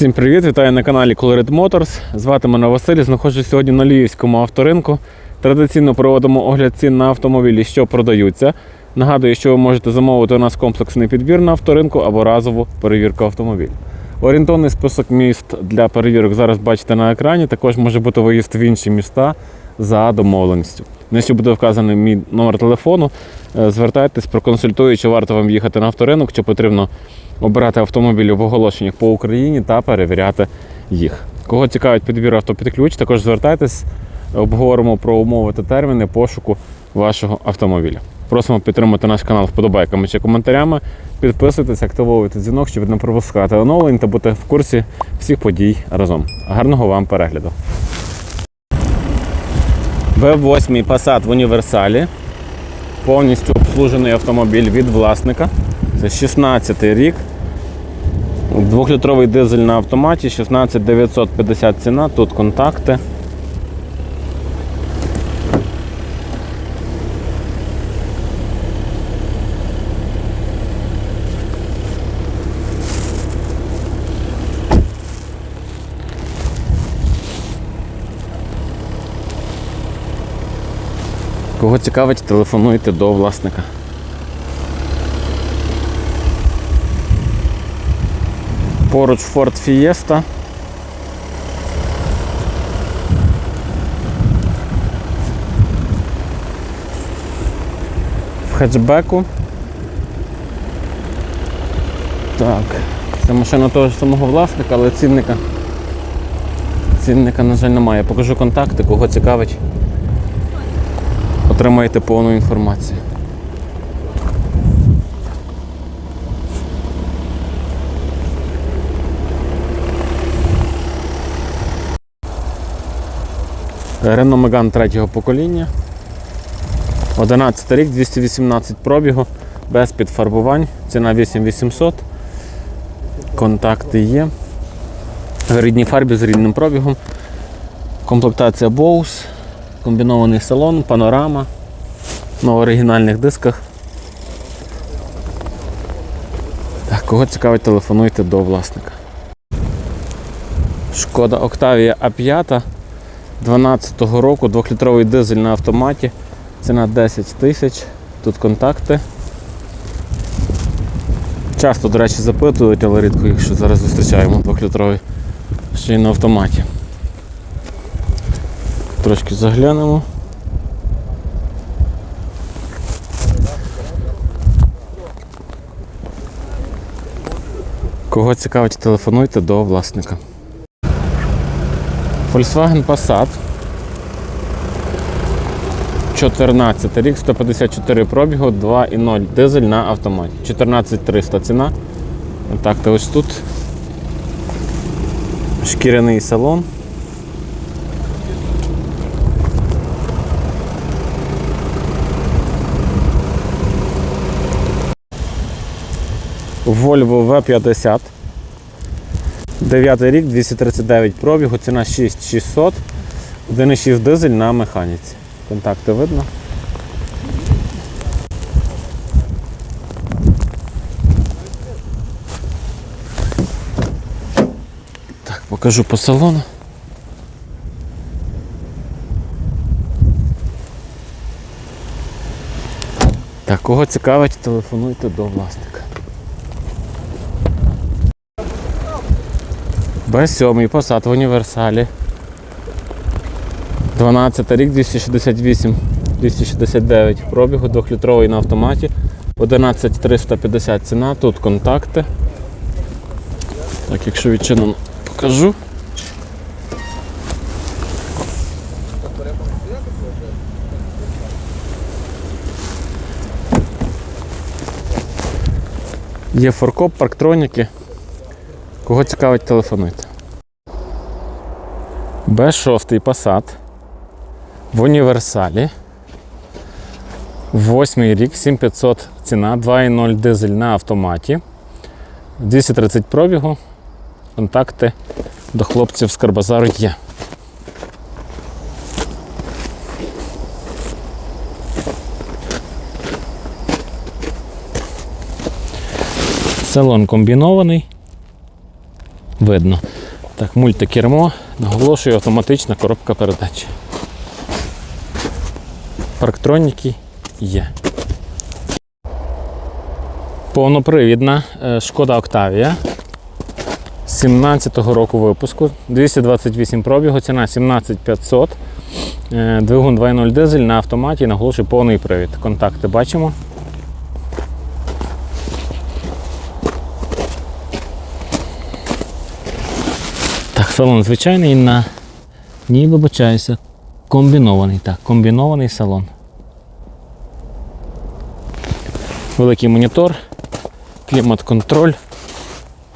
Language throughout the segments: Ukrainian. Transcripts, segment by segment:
Всім привіт! Вітаю на каналі Colored Motors. Звати мене Василь. Знаходжусь сьогодні на Львівському авторинку. Традиційно проводимо огляд цін на автомобілі, що продаються. Нагадую, що ви можете замовити у нас комплексний підбір на авторинку або разову перевірку автомобіля. Орієнтовний список міст для перевірок зараз бачите на екрані. Також може бути виїзд в інші міста за домовленістю. Нижче буде вказаний мій номер телефону. Е, Звертайтесь, проконсультую, чи варто вам їхати на авторинок, чи потрібно обирати автомобілі в оголошеннях по Україні та перевіряти їх. Кого цікавить підбір автопідключ, також звертайтесь, обговоримо про умови та терміни пошуку вашого автомобіля. Просимо підтримати наш канал вподобайками чи коментарями. Підписуйтесь, активовуйте дзвінок, щоб не пропускати оновлень та бути в курсі всіх подій разом. Гарного вам перегляду! B8 Passat в універсалі. Повністю обслужений автомобіль від власника. Це 16 рік. Двохлітровий дизель на автоматі, 16 950 ціна, тут контакти. Кого цікавить, телефонуйте до власника. Поруч Ford Fiesta. В хетчбеку. Так, це машина того ж самого власника, але цінника. Цінника, на жаль, немає. Покажу контакти, кого цікавить. Отримаєте повну інформацію. Renault Megane третього покоління. 11 рік, 218 пробігу, без підфарбувань, ціна 8800. Контакти є. В рідній фарбі з рідним пробігом. Комплектація Bose, комбінований салон, панорама на оригінальних дисках. Так, кого цікавить, телефонуйте до власника. Шкода Octavia A5 12-го року, 2-літровий дизель на автоматі. Ціна 10 тисяч. Тут контакти. Часто, до речі, запитують, але рідко їх що зараз зустрічаємо 2-літровий ще й на автоматі. Трошки заглянемо. Кого цікавить, телефонуйте до власника. Volkswagen Passat. 14 рік, 154 пробігу, 2,0 дизель на автоматі. 14300 ціна. Так, то ось тут. Шкіряний салон. Volvo V50. 9 рік, 239 пробігу, ціна 6600, 1,6 дизель на механіці. Контакти видно. Так, покажу по салону. Так, кого цікавить, телефонуйте до власника. Б7 посад в універсалі. 12 рік, 268, 269 пробігу, 2-літровий на автоматі. 11350 ціна, тут контакти. Так, якщо відчинено, покажу. Є форкоп, парктроніки. Кого цікавить, телефонуйте. Б6 Passat в універсалі. Восьмий рік, 7500 ціна, 2,0 дизель на автоматі. 230 пробігу. Контакти до хлопців з Карбазару є. Салон комбінований. Видно. Так, мультикермо, наголошую, автоматична коробка передач. Парктроніки є. Повнопривідна е, шкода Октавія. 17-го року випуску, 228 пробігу, ціна 17500. Е, Двигун 2.0 дизель на автоматі, наголошую повний привід. Контакти бачимо. Салон звичайний на. Ні, вибачаюся. Комбінований. Так, комбінований салон. Великий монітор, клімат-контроль,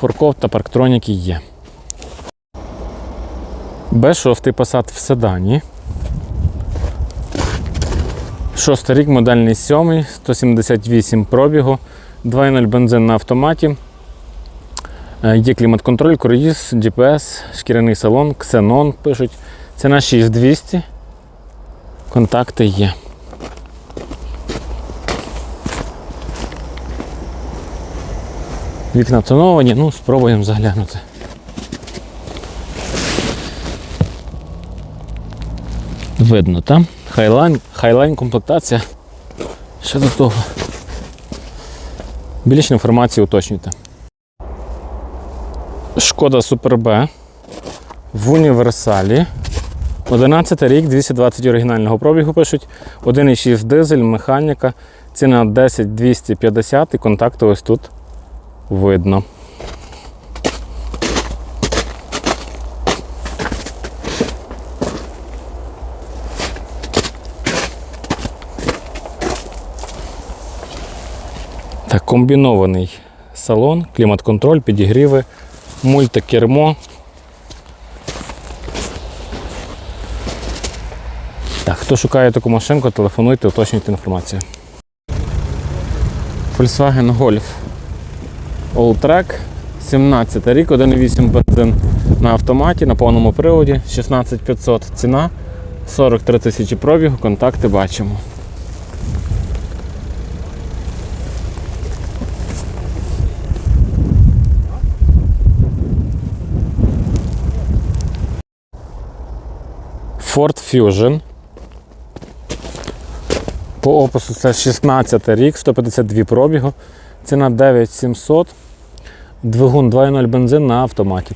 форков та парктроніки є. Б6 Passat в седані. Шостий рік, модельний 7, 178 пробігу, 2.0 бензин на автоматі. Е, Є клімат-контроль, круїз, GPS, шкіряний салон, ксенон пишуть. Ціна 6200. Контакти є. Вікна тоновані, ну спробуємо заглянути. Видно, там хайлайн, хайлайн комплектація. Ще до того. Більше інформації уточнюйте. Шкода Супер Б в універсалі. 11 рік, 220 оригінального пробігу пишуть. 1,6 дизель, механіка. Ціна 10 250 і контакти ось тут видно. Так, комбінований салон, клімат-контроль, підігріви, мультикермо. Так, хто шукає таку машинку, телефонуйте, уточнюйте інформацію. Volkswagen Golf Alltrack, 17 рік, 1,8 бензин на автоматі, на повному приводі, 16500 ціна, 43 тисячі пробігу, контакти бачимо. Ford Fusion. По опису це 16 рік, 152 пробігу. Ціна 9700. Двигун 2.0 бензин на автоматі.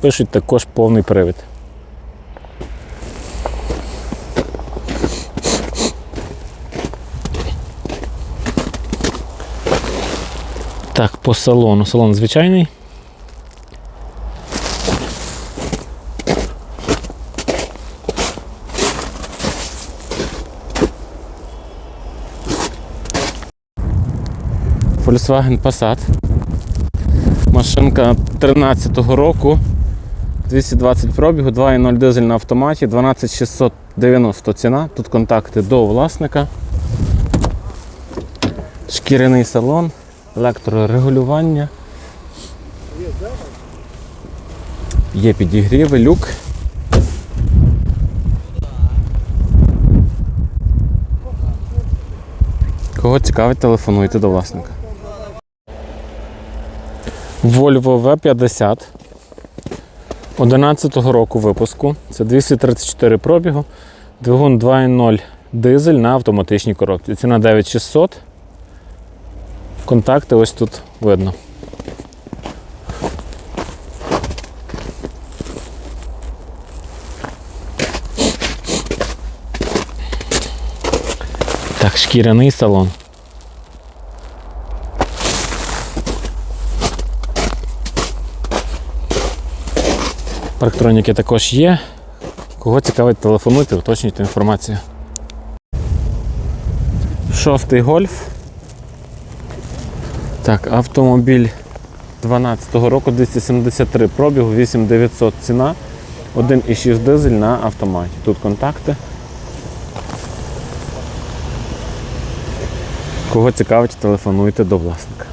Пишуть також повний привід. Так, по салону. Салон звичайний. Volkswagen Passat. Машинка 13-го року. 220 пробігу, 2.0 дизель на автоматі, 12690 ціна. Тут контакти до власника. Шкіряний салон, електрорегулювання. Є підігріви, люк. Кого цікавить, телефонуйте до власника. Volvo V50 11-го року випуску. Це 234 пробігу. Двигун 2.0 дизель на автоматичній коробці. Ціна 9600. Контакти ось тут видно. Так, шкіряний салон. Парктроніки також є. Кого цікавить, телефонуйте, уточнюйте інформацію. Шостий гольф. Так, автомобіль 12-го року, 273 пробігу, 8900 ціна, 1,6 дизель на автоматі. Тут контакти. Кого цікавить, телефонуйте до власника.